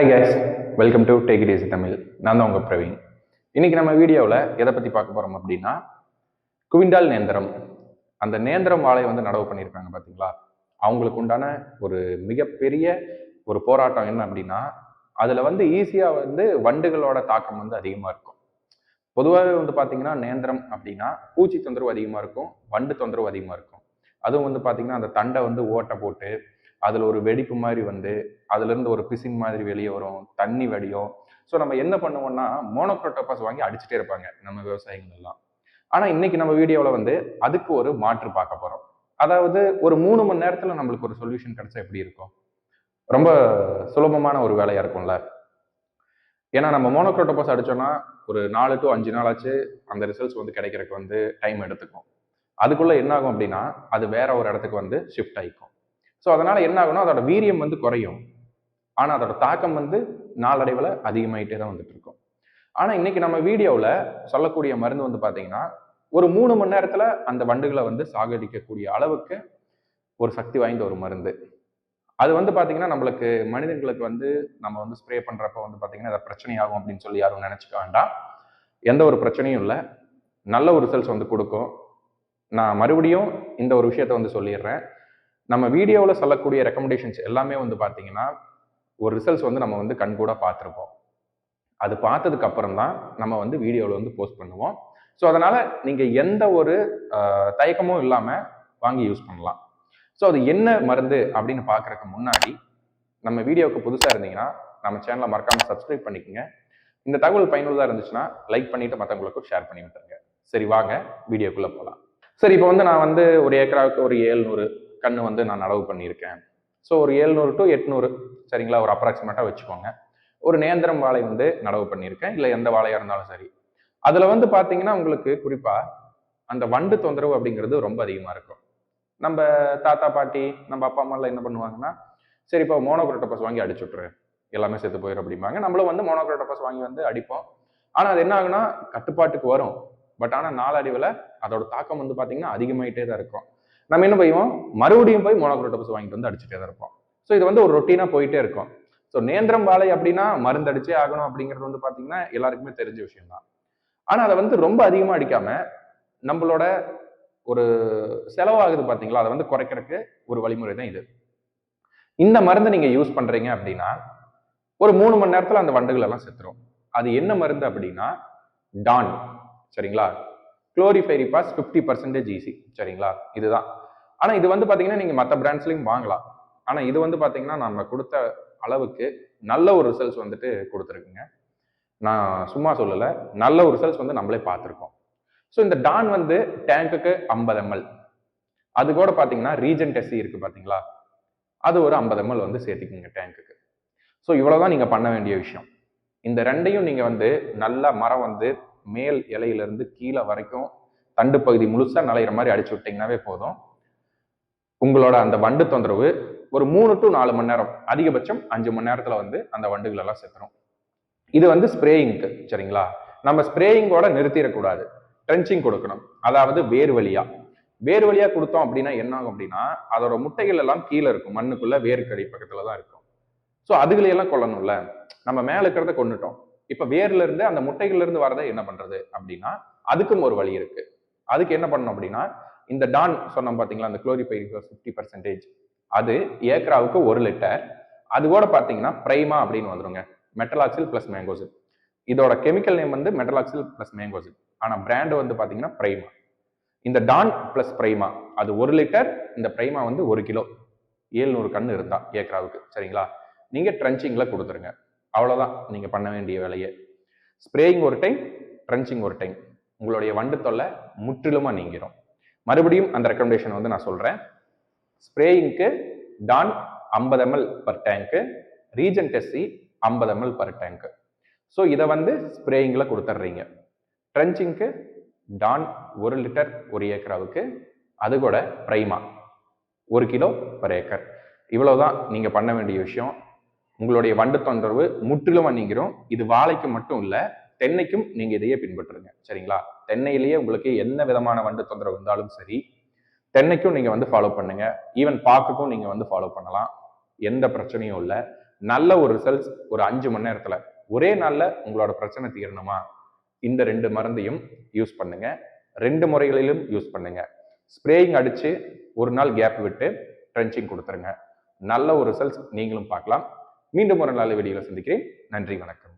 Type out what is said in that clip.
Hi guys welcome to take it easy Tamil நான் தான் உங்கள் பிரவீன். இன்றைக்கி நம்ம வீடியோவில் எதை பற்றி பார்க்க போகிறோம் அப்படின்னா குவிண்டால் நேந்திரம். அந்த நேந்திரம் வாழை வந்து நடவு பண்ணியிருக்காங்க பார்த்தீங்களா அவங்களுக்கு உண்டான ஒரு மிகப்பெரிய ஒரு போராட்டம் என்ன அப்படின்னா அதில் வந்து ஈஸியாக வந்து வண்டுகளோட தாக்கம் வந்து அதிகமாக இருக்கும். பொதுவாகவே வந்து பார்த்தீங்கன்னா நேந்திரம் அப்படின்னா பூச்சி தொந்தரவு அதிகமாக இருக்கும் வண்டு தொந்தரவு அதிகமாக இருக்கும். அதுவும் வந்து பார்த்தீங்கன்னா அந்த தண்டை வந்து ஓட்டை போட்டு அதில் ஒரு வெடிப்பு மாதிரி வந்து அதுலேருந்து ஒரு பிசின் மாதிரி வெளியே வரும் தண்ணி வடியும். ஸோ நம்ம என்ன பண்ணுவோம்னா மோனோக்ரோட்டோபாஸ் வாங்கி அடிச்சுட்டே இருப்பாங்க நம்ம விவசாயிகள் எல்லாம். ஆனால் இன்னைக்கு நம்ம வீடியோவில் வந்து அதுக்கு ஒரு மாற்று பார்க்க போகிறோம் அதாவது ஒரு மூணு மணி நேரத்தில் நம்மளுக்கு ஒரு சொல்யூஷன் கிடைச்சா எப்படி இருக்கும்? ரொம்ப சுலபமான ஒரு வேலையாக இருக்கும்ல? ஏன்னா நம்ம மோனோக்ரோட்டோபாஸ் அடித்தோன்னா ஒரு நாலு டு அஞ்சு நாளாச்சு அந்த ரிசல்ட்ஸ் வந்து கிடைக்கிறதுக்கு வந்து டைம் எடுத்துக்கும். அதுக்குள்ளே என்ன ஆகும் அப்படின்னா அது வேற ஒரு இடத்துக்கு வந்து ஷிஃப்ட் ஆகிக்கும் ஸோ அதனால் என்ன ஆகும்னா அதோட வீரியம் வந்து குறையும். ஆனால் அதோட தாக்கம் வந்து நாளடைவில் அதிகமாயிட்டே தான் வந்துட்டு இருக்கும் ஆனால் இன்னைக்கு நம்ம வீடியோவில் சொல்லக்கூடிய மருந்து வந்து பார்த்தீங்கன்னா ஒரு மூணு மணி நேரத்தில் அந்த வண்டுகளை வந்து சாகடிக்கக்கூடிய அளவுக்கு ஒரு சக்தி வாய்ந்த ஒரு மருந்து. அது வந்து பார்த்தீங்கன்னா நம்மளுக்கு மனிதர்களுக்கு வந்து நம்ம வந்து ஸ்ப்ரே பண்ணுறப்ப வந்து பார்த்தீங்கன்னா அதை பிரச்சனையாகும் அப்படின்னு சொல்லி யாரும் நினச்சிக்க வேண்டாம். எந்த ஒரு பிரச்சனையும் இல்லை. நல்ல ஒரு ரிசல்ட்ஸ் வந்து கொடுக்கும். நான் மறுபடியும் இந்த ஒரு விஷயத்த வந்து சொல்லிடுறேன். நம்ம வீடியோவில் சொல்லக்கூடிய ரெக்கமெண்டேஷன்ஸ் எல்லாமே வந்து பார்த்தீங்கன்னா ஒரு ரிசல்ட்ஸ் வந்து நம்ம வந்து கண்கூட பார்த்துருப்போம் அது பார்த்ததுக்கு அப்புறம் தான் நம்ம வந்து வீடியோவில் வந்து போஸ்ட் பண்ணுவோம். ஸோ அதனால் நீங்கள் எந்த ஒரு தயக்கமும் இல்லாமல் வாங்கி யூஸ் பண்ணலாம். ஸோ அது என்ன மருந்து அப்படின்னு பார்க்குறக்கு முன்னாடி நம்ம வீடியோவுக்கு புதுசாக இருந்தீங்கன்னா நம்ம சேனலை மறக்காமல் சப்ஸ்கிரைப் பண்ணிக்கோங்க. இந்த தகவல் பயனுள்ளதாக இருந்துச்சுன்னா லைக் பண்ணிவிட்டு மற்றவங்களுக்கும் ஷேர் பண்ணி விட்டுருங்க. சரி வாங்க வீடியோக்குள்ளே போகலாம் சரி இப்போ வந்து நான் வந்து ஒரு ஏக்கராவுக்கு ஒரு ஏழ்நூறு கன்று வந்து நான் நடவு பண்ணியிருக்கேன். ஸோ ஒரு ஏழ்நூறு டு எட்நூறு சரிங்களா? ஒரு அப்ராக்சிமேட்டாக வச்சுக்கோங்க. ஒரு நேந்திரம் வாழை வந்து நடவு பண்ணியிருக்கேன். இல்லை எந்த வாழையாக இருந்தாலும் சரி. அதில் வந்து பார்த்தீங்கன்னா உங்களுக்கு குறிப்பாக அந்த வண்டு தொந்தரவு அப்படிங்கிறது ரொம்ப அதிகமாக இருக்கும். நம்ம தாத்தா பாட்டி நம்ம அப்பா அம்மாலாம் என்ன பண்ணுவாங்கன்னா சரி இப்போ மோனோக்ரோட்டோபஸ் வாங்கி அடிச்சு விட்ரு எல்லாமே செத்து போயிடும் அப்படிம்பாங்க. நம்மளும் வந்து மோனோக்ரோட்டோபஸ் வாங்கி வந்து அடிப்போம். ஆனால் அது என்ன ஆகுனா கட்டுப்பாட்டுக்கு வரும். பட் ஆனால் நாளடைவில் அதோட தாக்கம் வந்து பார்த்தீங்கன்னா அதிகமாயிட்டே தான் இருக்கும். நம்ம என்ன செய்வோம் மறுபடியும் போய் மோனோக்ரோட்டோபஸ் வாங்கிட்டு வந்து அடிச்சுட்டே தான் இருப்போம். ஸோ இது வந்து ஒரு ரொட்டீனாக போயிட்டே இருக்கும். ஸோ நேந்திரம் வாழை அப்படின்னா மருந்து அடிச்சே ஆகணும் அப்படிங்கிறது வந்து பார்த்தீங்கன்னா எல்லாருக்குமே தெரிஞ்ச விஷயம் தான் ஆனால் அதை வந்து ரொம்ப அதிகமாக அடிக்காம நம்மளோட ஒரு செலவாகுது பார்த்தீங்களா அதை வந்து குறைக்கிறதுக்கு ஒரு வழிமுறை தான் இது. இந்த மருந்தை நீங்கள் யூஸ் பண்ணுறீங்க அப்படின்னா ஒரு மூணு மணி நேரத்தில் அந்த வண்டுகள் எல்லாம் செத்துரும். அது என்ன மருந்து அப்படின்னா டான் சரிங்களா? குளோரிஃபைரிபாஸ் ஃபிஃப்டி பர்சன்டேஜ் ஈஸி சரிங்களா? இதுதான். ஆனால் இது வந்து பார்த்தீங்கன்னா நீங்கள் மற்ற பிராண்ட்ஸ்லையும் வாங்கலாம். ஆனால் இது வந்து பார்த்தீங்கன்னா நம்ம கொடுத்த அளவுக்கு நல்ல ஒரு ரிசல்ட்ஸ் வந்துட்டு கொடுத்துருக்குங்க. நான் சும்மா சொல்லலை. நல்ல ஒரு ரிசல்ட்ஸ் வந்து நம்மளே பார்த்துருக்கோம். ஸோ இந்த டான் வந்து டேங்குக்கு ஐம்பது எம்எல் அது கூட பார்த்தீங்கன்னா ரீஜன் டெஸ்டி இருக்குது பார்த்தீங்களா அது ஒரு ஐம்பது எம்எல் வந்து சேர்த்துக்குங்க டேங்குக்கு ஸோ இவ்வளோதான் நீங்கள் பண்ண வேண்டிய விஷயம். இந்த ரெண்டையும் நீங்கள் வந்து நல்ல மரம் வந்து மேல் இலையிலேருந்து கீழே வரைக்கும் தண்டு பகுதி முழுசாக நலையிற மாதிரி அடிச்சு விட்டிங்கனாவே போதும். உங்களோட அந்த வண்டு தொந்தரவு ஒரு மூணு டு நாலு மணி நேரம் அதிகபட்சம் அஞ்சு மணி நேரத்தில் வந்து அந்த வண்டுகளெல்லாம் செத்துரும். இது வந்து ஸ்ப்ரேயிங்க்கு சரிங்களா? நம்ம ஸ்ப்ரேயிங்கோட நிறுத்திடக்கூடாது. ட்ரென்ச்சிங் கொடுக்கணும். அதாவது வேர் வழியா. வேர் வழியா கொடுத்தோம் அப்படின்னா என்ன ஆகும் அப்படின்னா அதோட முட்டைகள் எல்லாம் கீழே இருக்கும். மண்ணுக்குள்ள வேர்க்கடி பக்கத்துல தான் இருக்கும். ஸோ அதுகளையெல்லாம் கொல்லணும்ல. நம்ம மேல இருக்கிறத கொண்டுட்டோம் இப்ப வேர்ல இருந்து அந்த முட்டைகள்ல இருந்து வரதை என்ன பண்றது அப்படின்னா அதுக்கும் ஒரு வழி இருக்கு. அதுக்கு என்ன பண்ணணும் அப்படின்னா இந்த டான் சொன்னோம் பாத்தீங்களா அந்த குளோரிபைரிஃபஸ் ஃபிஃப்டி பர்சன்டேஜ் அது ஏக்கராவுக்கு ஒரு லிட்டர். அது கூட பாத்தீங்கன்னா பிரைமா அப்படின்னு வந்துருங்க. மெட்டலாக்சில் பிளஸ் மேங்கோசில் இதோட கெமிக்கல் நேம் வந்து மெட்டலாக்சில் பிளஸ் மேங்கோசில் ஆனா பிராண்ட் வந்து பாத்தீங்கன்னா பிரைமா. இந்த டான் பிளஸ் பிரைமா அது ஒரு லிட்டர். இந்த பிரைமா வந்து ஒரு கிலோ. ஏழ்நூறு கன்று இருந்தா ஏக்கராவுக்கு. சரிங்களா? நீங்க ட்ரென்ச்சிங்ல கொடுத்துருங்க. அவ்வளோதான் நீங்கள் பண்ண வேண்டிய வேலையை. ஸ்ப்ரேயிங் ஒரு டைம் ட்ரென்ச்சிங் ஒரு டைம் உங்களுடைய வண்டு தொல்லை முற்றிலுமாக நீங்கிரும். மறுபடியும் அந்த ரெக்கமெண்டேஷன் வந்து நான் சொல்கிறேன் ஸ்ப்ரேயிங்க்கு டான் ஐம்பது எம்எல் பர் டேங்க்கு ரீஜன் டெஸ்டி ஐம்பது எம்எல் பர் டேங்க்கு ஸோ இதை வந்து ஸ்ப்ரேயிங்கில் கொடுத்துட்றீங்க. ட்ரென்ச்சிங்க்கு டான் ஒரு லிட்டர் ஒரு ஏக்கராவுக்கு அது கூட பிரைமா ஒரு கிலோ பர் ஏக்கர் இவ்வளோதான் நீங்கள் பண்ண வேண்டிய விஷயம். உங்களுடைய வண்டு தொந்தரவு முற்றிலும் நீங்கிரும். இது வாழைக்கு மட்டும் இல்லை தென்னைக்கும் நீங்கள் இதையே பின்பற்றுங்க. சரிங்களா? தென்னையிலேயே உங்களுக்கு என்ன விதமான வண்டு தொந்தரவு இருந்தாலும் சரி தென்னைக்கும் நீங்கள் வந்து ஃபாலோ பண்ணுங்க. ஈவன் பாக்குக்கும் நீங்கள் வந்து ஃபாலோ பண்ணலாம். எந்த பிரச்சனையும் இல்லை. நல்ல ஒரு ரிசல்ட்ஸ் ஒரு அஞ்சு மணி நேரத்தில். ஒரே நாளில் உங்களோட பிரச்சனை தீரணுமா? இந்த ரெண்டு மருந்தையும் யூஸ் பண்ணுங்க. ரெண்டு முறைகளிலும் யூஸ் பண்ணுங்க. ஸ்ப்ரேயிங் அடிச்சு ஒரு நாள் கேப் விட்டு ட்ரென்ச்சிங் கொடுத்துருங்க. நல்ல ஒரு ரிசல்ட்ஸ் நீங்களும் பார்க்கலாம். மீண்டும் ஒரு நல்ல வீடியோவில் சந்திக்கிறேன். நன்றி வணக்கம்.